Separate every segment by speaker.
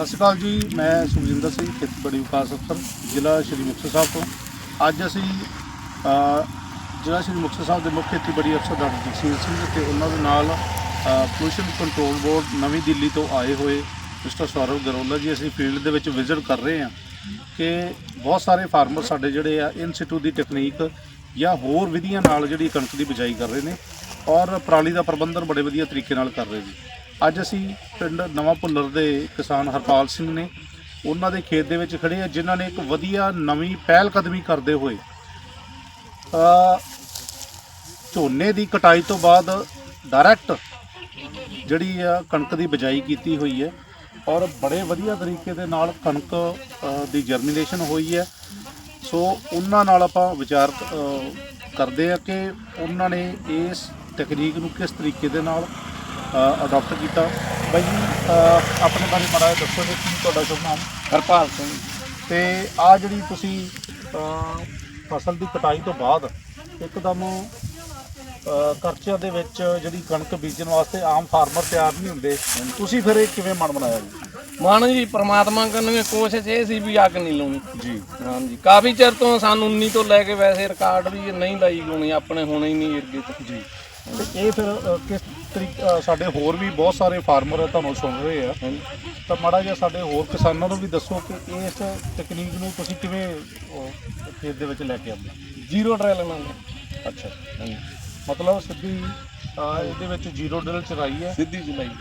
Speaker 1: ਸਤਿ ਸ਼੍ਰੀ ਅਕਾਲ ਜੀ, ਮੈਂ ਸੁਖਜਿੰਦਰ ਸਿੰਘ, ਖੇਤੀਬਾੜੀ ਵਿਕਾਸ ਅਫਸਰ, ਜ਼ਿਲ੍ਹਾ ਸ਼੍ਰੀ ਮੁਕਤਸਰ ਸਾਹਿਬ ਤੋਂ। ਅੱਜ ਅਸੀਂ ਜ਼ਿਲ੍ਹਾ ਸ਼੍ਰੀ ਮੁਕਤਸਰ ਸਾਹਿਬ ਦੇ ਮੁੱਖ ਖੇਤੀਬਾੜੀ ਅਫਸਰ ਡਾਕਟਰ ਜਗਸੀਰ ਸਿੰਘ ਤੇ ਉਹਨਾਂ ਦੇ ਨਾਲ ਪੋਲੂਸ਼ਨ ਕੰਟਰੋਲ ਬੋਰਡ ਨਵੀਂ ਦਿੱਲੀ ਤੋਂ ਆਏ ਹੋਏ ਮਿਸਟਰ ਸੌਰਵ ਗਰੋਲਾ ਜੀ ਅਸੀਂ ਫੀਲਡ ਦੇ ਵਿੱਚ ਵਿਜ਼ਿਟ ਕਰ ਰਹੇ ਹਾਂ ਕਿ ਬਹੁਤ ਸਾਰੇ ਫਾਰਮਰ ਸਾਡੇ ਜਿਹੜੇ ਆ ਇਨ ਦੀ ਟੈਕਨੀਕ ਜਾਂ ਹੋਰ ਵਿਧੀਆਂ ਨਾਲ ਜਿਹੜੀ ਕਣਕ ਦੀ ਬਿਜਾਈ ਕਰ ਰਹੇ ਨੇ ਔਰ ਪਰਾਲੀ ਦਾ ਪ੍ਰਬੰਧਨ ਬੜੇ ਵਧੀਆ ਤਰੀਕੇ ਨਾਲ ਕਰ ਰਹੇ ਨੇ। ਅੱਜ ਅਸੀਂ ਪਿੰਡ ਨਵਾਂ ਭੁੱਲਰ ਦੇ ਕਿਸਾਨ ਹਰਪਾਲ ਸਿੰਘ ਨੇ ਉਹਨਾਂ ਦੇ ਖੇਤ ਦੇ ਵਿੱਚ ਖੜੇ ਆ ਜਿਨ੍ਹਾਂ ਨੇ ਇੱਕ ਵਧੀਆ ਨਵੀਂ ਪਹਿਲ ਕਦਮੀ ਕਰਦੇ ਹੋਏ ਅ ਝੋਨੇ ਦੀ ਕਟਾਈ ਤੋਂ ਬਾਅਦ ਡਾਇਰੈਕਟ ਜਿਹੜੀ ਆ ਕਣਕ ਦੀ ਬਿਜਾਈ ਕੀਤੀ ਹੋਈ ਹੈ ਔਰ ਬੜੇ ਵਧੀਆ ਤਰੀਕੇ ਦੇ ਨਾਲ ਕਣਕ ਦੀ ਜਰਮੀਨੇਸ਼ਨ ਹੋਈ ਹੈ। ਸੋ ਉਹਨਾਂ ਨਾਲ ਆਪਾਂ ਵਿਚਾਰ ਕਰਦੇ ਆ ਕਿ ਉਹਨਾਂ ਨੇ ਇਸ ਤਕਨੀਕ ਨੂੰ ਕਿਸ ਤਰੀਕੇ ਦੇ ਨਾਲ ਅਡਾਪਟ ਕੀਤਾ। ਬਾਈ ਜੀ ਅ, ਆਪਣੇ ਬਾਰੇ ਮਾੜਾ ਜਿਹਾ ਦੱਸੋ ਜੀ ਕੀ ਤੁਹਾਡਾ ਸ਼ੁਭ ਨਾਮ?
Speaker 2: ਹਰਪਾਲ ਸਿੰਘ।
Speaker 1: ਤੇ ਆ ਜਿਹੜੀ ਤੁਸੀਂ ਅ, ਫਸਲ ਦੀ ਕਟਾਈ ਤੋਂ ਬਾਅਦ ਇੱਕਦਮ ਅ, ਕਰਚਿਆਂ ਦੇ ਵਿੱਚ ਜਿਹੜੀ ਕਣਕ ਬੀਜਣ ਵਾਸਤੇ ਆਮ ਫਾਰਮਰ ਤਿਆਰ ਨਹੀਂ ਹੁੰਦੇ ਤੁਸੀਂ ਫਿਰ ਇਹ ਕਿਵੇਂ ਮਨ ਬਣਾਇਆ ਜੀ?
Speaker 2: ਮਨ ਜੀ ਪ੍ਰਮਾਤਮਾ ਕਰਨਗੇ ਕੋਸ਼ਿਸ਼ ਇਹ ਸੀ ਵੀ ਅੱਗ ਨਹੀਂ ਲਾਉਣੀ।
Speaker 1: ਜੀ।
Speaker 2: ਹਾਂਜੀ ਕਾਫੀ ਚਿਰ ਤੋਂ ਸਾਨੂੰ 19 ਤੋਂ ਲੈ ਕੇ ਵੈਸੇ ਰਿਕਾਰਡ ਵੀ ਨਹੀਂ ਲਾਈ ਹੋਣੀ ਆਪਣੇ ਹੋਣੇ ਹੀ ਨਹੀਂ ਇਰਗੇ ਤੋਂ।
Speaker 1: ਜੀ। ਤੇ ਇਹ ਫਿਰ ਅ, ਕਿਸ ਤਰੀਕੇ ਸਾਡੇ ਹੋਰ ਵੀ ਬਹੁਤ ਸਾਰੇ ਫਾਰਮਰ ਤੁਹਾਨੂੰ ਸੁਣ ਰਹੇ ਆ। ਤਾਂ ਮਾੜਾ ਜਿਹਾ ਸਾਡੇ ਹੋਰ ਕਿਸਾਨਾਂ ਨੂੰ ਵੀ ਦੱਸੋ ਕਿ ਇਸ ਤਕਨੀਕ ਨੂੰ ਤੁਸੀਂ ਕਿਵੇਂ ਅ, ਖੇਤ ਦੇ ਵਿੱਚ ਲੈ ਕੇ ਆਉਂਦੇ
Speaker 2: ਜ਼ੀਰੋ ਡਰੈਲ ਨਾਲ
Speaker 1: ਅੱਛਾ ਮਤਲਬ ਸਿੱਧੀ ਅ, ਇਹਦੇ ਵਿੱਚ ਜ਼ੀਰੋ ਡਰਿਲ ਚਰਾਈ ਹੈ?
Speaker 2: ਸਿੱਧੀ ਚਲਾਈ
Speaker 1: ਅ,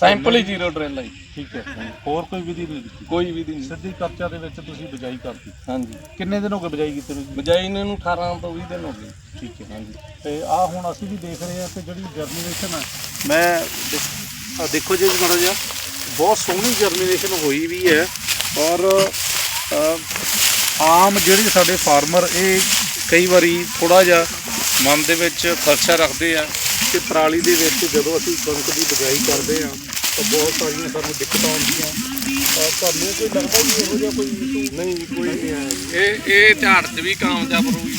Speaker 2: ਸੈਂਪਲ ਹੀ ਜ਼ੀਰੋ ਡਰੈਲ ਆਈ
Speaker 1: ਠੀਕ ਹੈ। ਹੋਰ ਕੋਈ ਵਿਧੀ ਨਹੀਂ
Speaker 2: ਕੋਈ ਵੀ ਨਹੀਂ।
Speaker 1: ਸਿੱਧੀ ਕਰਚਾ ਦੇ ਵਿੱਚ ਤੁਸੀਂ ਬਿਜਾਈ ਕਰਤੀ।
Speaker 2: ਹਾਂਜੀ।
Speaker 1: ਕਿੰਨੇ ਦਿਨ ਹੋ ਗਏ ਬਿਜਾਈ ਕੀਤੇ ਨੂੰ ਜੀ?
Speaker 2: ਬਜਾਈ ਇਹਨਾਂ ਨੂੰ 18 ਤੋਂ 20 ਦਿਨ ਹੋ ਗਏ।
Speaker 1: ਠੀਕ ਹੈ ਹਾਂਜੀ। ਤੇ ਆ ਹੁਣ ਅਸੀਂ ਵੀ ਦੇਖ ਰਹੇ ਹਾਂ ਕਿ ਜਿਹੜੀ ਜਰਮੀਨੇਸ਼ਨ ਹੈ ਮੈਂ ਦੇਖ- ਆਹ ਦੇਖੋ ਜੀ ਮਾੜਾ ਜਿਹਾ। ਬਹੁਤ ਸੋਹਣੀ ਜਰਮੀਨੇਸ਼ਨ ਹੋਈ ਵੀ ਹੈ। ਔਰ ਆਮ ਜਿਹੜੇ ਸਾਡੇ ਫਾਰਮਰ ਇਹ ਕਈ ਵਾਰੀ ਥੋੜਾ ਜਿਹਾ ਮਨ ਦੇ ਵਿੱਚ ਖਰਚਾ ਰੱਖਦੇ ਆ। ਕਿ ਪਰਾਲੀ ਦੇ ਵਿੱਚ ਜਦੋਂ ਅਸੀਂ ਕਣਕ ਦੀ ਬਿਜਾਈ ਕਰਦੇ ਆ ਤਾਂ ਬਹੁਤ ਸਾਰੀਆਂ ਸਾਨੂੰ ਦਿੱਕਤਾਂ ਆਉਂਦੀਆਂ। ਤੁਹਾਨੂੰ ਕੋਈ ਲੱਗਦਾ ਕਿ ਇਹੋ ਜਿਹਾ ਕੋਈ
Speaker 2: ਨਹੀਂ ਕੋਈ ਨਹੀਂ ਆਇਆ। ਇਹ ਇਹ ਝਾੜ 'ਚ ਵੀ ਕਾਮਯਾਬ ਰਹੂਗੀ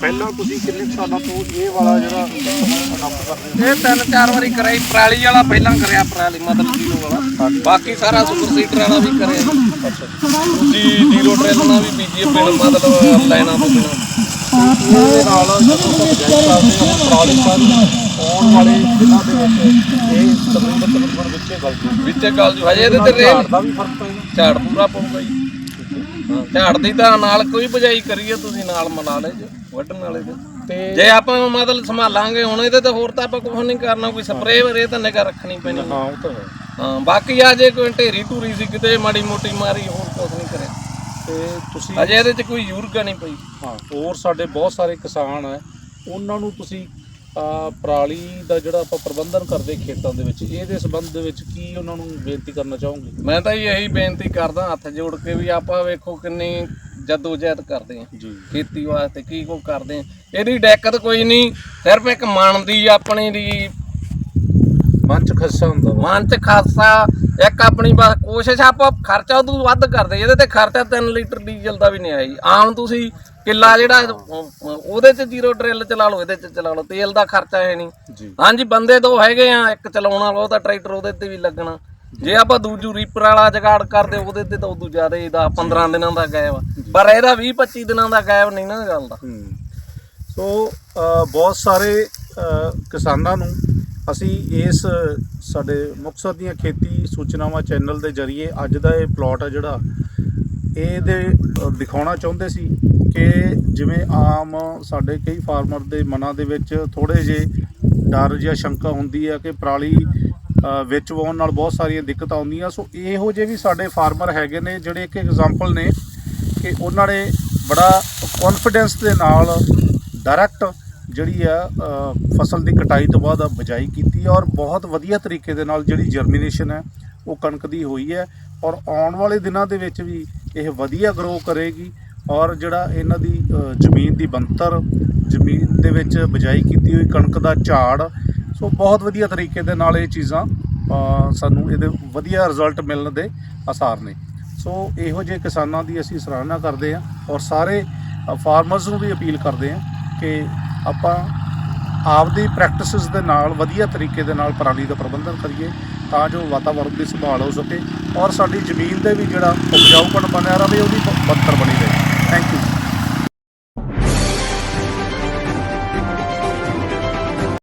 Speaker 1: ਪਹਿਲਾਂ ਤੁਸੀਂ ਕਿੰਨੇ ਸਾਲਾਂ ਤੋਂ ਇਹ ਵਾਲਾ ਜਿਹੜਾ ਅਡਾਪਟ ਕਰਦੇ ਹੋ?
Speaker 2: ਇਹ ਤਿੰਨ ਚਾਰ ਵਾਰੀ ਕਰਿਆ ਜੀ। ਪਰਾਲੀ ਵਾਲਾ ਪਹਿਲਾਂ ਕਰਿਆ ਪਰਾਲੀ ਮਤਲਬ ਜ਼ੀਰੋ ਵਾਲਾ। ਬਾਕੀ ਸਾਰਾ ਸੁਪਰ ਸੀਡਰ ਵਾਲਾ ਵੀ ਕਰਿਆ। ਦੂਜੀ ਜ਼ੀਰੋ ਡਰੈਲ ਨਾਲ ਵੀ ਬੀਜੀ ਬਿਨ ਮਤਲਬ ਲੈਣਾ ਤੋਂ ਬਿਨਾਂ
Speaker 1: ਇਹਦੇ ਨਾਲ ਜਦੋਂ ਆਪਾਂ ਬਿਜਾਈ ਕਰਦੇ ਹਾਂ ਹੁਣ ਪਰਾਲੀ ਸਾਰੀ ਆਉਣ ਵਾਲੇ ਦਿਨਾਂ ਦੇ ਵਿੱਚ ਇਹ ਤਕਰੀਬਨ ਤਕਰੀਬਨ ਵਿੱਚੇ ਗਲ ਜੂ
Speaker 2: ਵਿੱਚ ਗੱਲ ਜੋ ਹਜੇ ਇਹਦੇ ਤੇ ਰੇ
Speaker 1: ਝਾੜ ਦਾ ਵੀ ਫ਼ਰਕ ਪਏਗਾ
Speaker 2: ਝਾੜ ਪੂਰਾ ਪਊਗਾ ਜੀ ਹਾਂ, ਝਾੜ ਦੀ ਤਾਂ ਨਾਲ ਕੋਈ ਬਜਾਈ ਕਰੀਏ ਤੁਸੀਂ ਨਾਲ ਮਿਲਾ ਲੈ ਜੀ ਵੱਢਣ ਵਾਲੇ ਦੇ
Speaker 1: ਤੇ
Speaker 2: ਜੇ ਆਪਾਂ ਮਤਲਬ ਸੰਭਾਲਾਂਗੇ ਹੁਣ ਇਹਦੇ ਤੇ ਹੋਰ ਤਾਂ ਆਪਾਂ ਕੁਝ ਨਹੀਂ ਕਰਨਾ ਕੋਈ ਸਪਰੇਅ ਵਰੇ ਤਾਂ ਨਿਗਾ ਰੱਖਣੀ ਪੈਣੀ।
Speaker 1: ਹਾਂ ਉਹ ਤਾਂ ਹੈ।
Speaker 2: ਹਾਂ ਬਾਕੀ ਆ ਜੇ ਕੋਈ ਢੇਰੀ ਢੂਰੀ ਸੀ ਕਿਤੇ ਮਾੜੀ ਮੋਟੀ ਮਾਰੀ ਹੋਰ ਕੁਝ ਨਹੀਂ ਕਰਿਆ।
Speaker 1: ਤੇ ਤੁਸੀਂ
Speaker 2: ਅਜੇ ਇਹਦੇ 'ਚ ਕੋਈ ਯੂਰਗਾ ਨਹੀਂ ਪਈ।
Speaker 1: ਹਾਂ ਹੋਰ ਸਾਡੇ ਬਹੁਤ ਸਾਰੇ ਕਿਸਾਨ ਹੈ ਉਹਨਾਂ ਨੂੰ ਤੁਸੀਂ ਪਰਾਲੀ ਦਾ ਜਿਹੜਾ ਆਪਾਂ ਪ੍ਰਬੰਧਨ ਕਰਦੇ ਖੇਤਾਂ ਦੇ ਵਿੱਚ ਇਹਦੇ ਸੰਬੰਧ ਦੇ ਵਿੱਚ ਕੀ ਉਹਨਾਂ ਨੂੰ ਬੇਨਤੀ ਕਰਨਾ ਚਾਹੋਗੇ?
Speaker 2: ਮੈਂ ਤਾਂ ਇਹੀ ਬੇਨਤੀ ਕਰਦਾ ਹੱਥ ਜੋੜ ਕੇ ਵੀ ਆਪਾਂ ਵੇਖੋ ਕਿੰਨੀ ਜਦੋਜਹਿਦ ਕਰਦੇ ਆ ਖੇਤੀ ਵਾਸਤੇ ਕੀ ਕੋ ਕਰਦੇ ਆ ਇਹਦੀ ਦਿੱਕਤ ਕੋਈ ਨਹੀਂ ਸਿਰਫ ਇੱਕ ਮਨ ਦੀ ਆਪਣੀ ਦੀ
Speaker 1: ਮਨ ਚ ਖੱਸਾ ਹੁੰਦਾ
Speaker 2: ਮਨ ਚ ਖਾਸਾ ਇੱਕ ਆਪਣੀ ਬਸ ਕੋਸ਼ਿਸ਼ ਆਪਾਂ ਖਰਚਾ ਉਦੋਂ ਵੱਧ ਕਰਦੇ ਇਹਦੇ ਤੇ ਖਰਚਾ 3 ਲੀਟਰ ਡੀਜ਼ਲ ਦਾ ਵੀ ਨਹੀਂ ਜੀ। ਆਮ ਤੁਸੀਂ ਕਿੱਲਾ ਜਿਹੜਾ ਉਹਦੇ ਚ ਜ਼ੀਰੋ ਡਰਿਲ ਚਲਾ ਲਓ ਇਹਦੇ ਚ ਚਲਾ ਲਓ ਤੇਲ ਦਾ ਖਰਚਾ ਹੈ ਨਹੀਂ। ਹਾਂਜੀ ਬੰਦੇ ਦੋ ਹੈਗੇ ਆ ਇੱਕ ਚਲਾਉਣ ਵਾਲਾ ਉਹਦਾ ਟਰੈਕਟਰ ਉਹਦੇ ਤੇ ਵੀ ਲੱਗਣਾ। ਜੇ। ਆਪਾਂ ਦੂਜੂ ਰੀਪਰ ਵਾਲਾ ਜਗਾੜ ਕਰਦੇ ਉਹਦੇ ਤੇ ਤਾਂ ਉਦੋਂ ਜ਼ਿਆਦਾ 10 15 ਦਿਨਾਂ ਦਾ ਗਾਇਬ ਆ। ਪਰ ਇਹਦਾ 20 25 ਦਿਨਾਂ ਦਾ ਗਾਇਬ ਨਹੀਂ ਨਾ ਗੱਲ ਦਾ।
Speaker 1: ਸੋ ਅ, ਬਹੁਤ ਸਾਰੇ ਅ, ਕਿਸਾਨਾਂ ਨੂੰ ਅਸੀਂ ਇਸ ਸਾਡੇ ਮੁਕਤਸਰ ਦੀਆਂ ਖੇਤੀ ਸੂਚਨਾਵਾਂ ਚੈਨਲ ਦੇ ਜ਼ਰੀਏ ਅੱਜ ਦਾ ਇਹ ਪਲਾਟ ਆ ਜਿਹੜਾ ਇਹਦੇ ਅ, ਦਿਖਾਉਣਾ ਚਾਹੁੰਦੇ ਸੀ। ਕਿ ਜਿਵੇਂ ਆਮ ਸਾਡੇ ਕਈ ਫਾਰਮਰ ਦੇ ਮਨਾਂ ਦੇ ਵਿੱਚ ਥੋੜੇ ਜੇ ਡਰ ਜਾਂ ਸ਼ੰਕਾ ਹੁੰਦੀ ਹੈ ਕਿ ਪਰਾਲੀ ਅ, ਵਿੱਚ ਵਾਉਣ ਨਾਲ ਬਹੁਤ ਸਾਰੀਆਂ ਦਿੱਕਤਾਂ ਆਉਂਦੀਆਂ। ਸੋ ਇਹੋ ਜਿਹੇ ਵੀ ਸਾਡੇ ਫਾਰਮਰ ਹੈਗੇ ਨੇ ਜਿਹੜੇ ਇੱਕ ਐਗਜ਼ਾਮਪਲ ਨੇ ਕਿ ਉਹਨਾਂ ਨੇ ਬੜਾ ਕੌਨਫੀਡੈਂਸ ਦੇ ਨਾਲ ਡਾਇਰੈਕਟ ਜਿਹੜੀ ਆ ਫਸਲ ਦੀ ਕਟਾਈ ਤੋਂ ਬਾਅਦ ਬਿਜਾਈ ਕੀਤੀ ਔਰ ਬਹੁਤ ਵਧੀਆ ਤਰੀਕੇ ਦੇ ਨਾਲ ਜਿਹੜੀ ਜਰਮੀਨੇਸ਼ਨ ਹੈ ਉਹ ਕਣਕ ਦੀ ਹੋਈ ਹੈ ਔਰ ਆਉਣ ਵਾਲੇ ਦਿਨਾਂ ਦੇ ਵਿੱਚ ਵੀ ਇਹ ਵਧੀਆ ਗਰੋ ਕਰੇਗੀ। ਔਰ ਜਿਹੜਾ ਇਹਨਾਂ ਦੀ ਜ਼ਮੀਨ ਦੀ ਬੰਤਰ ਜ਼ਮੀਨ ਦੇ ਵਿੱਚ ਬਿਜਾਈ ਕੀਤੀ ਹੋਈ ਕਣਕ ਦਾ ਝਾੜ, ਸੋ ਬਹੁਤ ਵਧੀਆ ਤਰੀਕੇ ਦੇ ਨਾਲ ਇਹ ਚੀਜ਼ਾਂ ਸਾਨੂੰ ਇਹਦੇ ਵਧੀਆ ਰਿਜ਼ਲਟ ਮਿਲਣ ਦੇ ਆਸਾਰ ਨੇ। ਸੋ ਇਹੋ ਜਿਹੇ ਕਿਸਾਨਾਂ ਦੀ ਅਸੀਂ ਸਰਾਹਨਾ ਕਰਦੇ ਹਾਂ ਔਰ ਸਾਰੇ ਫਾਰਮਰਸ ਨੂੰ ਵੀ ਅਪੀਲ ਕਰਦੇ ਹਾਂ ਕਿ ਆਪਾਂ ਆਪਦੀ ਪ੍ਰੈਕਟਿਸਿਸ ਦੇ ਨਾਲ, ਵਧੀਆ ਤਰੀਕੇ ਦੇ ਨਾਲ ਪਰਾਲੀ ਦਾ ਪ੍ਰਬੰਧਨ ਕਰੀਏ ਤਾਂ ਜੋ ਵਾਤਾਵਰਣ ਦੀ ਸੰਭਾਲ ਹੋ ਸਕੇ ਔਰ ਸਾਡੀ ਜ਼ਮੀਨ ਦੇ ਵੀ ਜਿਹੜਾ ਉਪਜਾਊਪਣ ਬਣਿਆ ਰਹੇ, ਉਹਦੀ ਬ- ਬਣਤਰ ਬਣੀ ਰਹੇ। Thank you.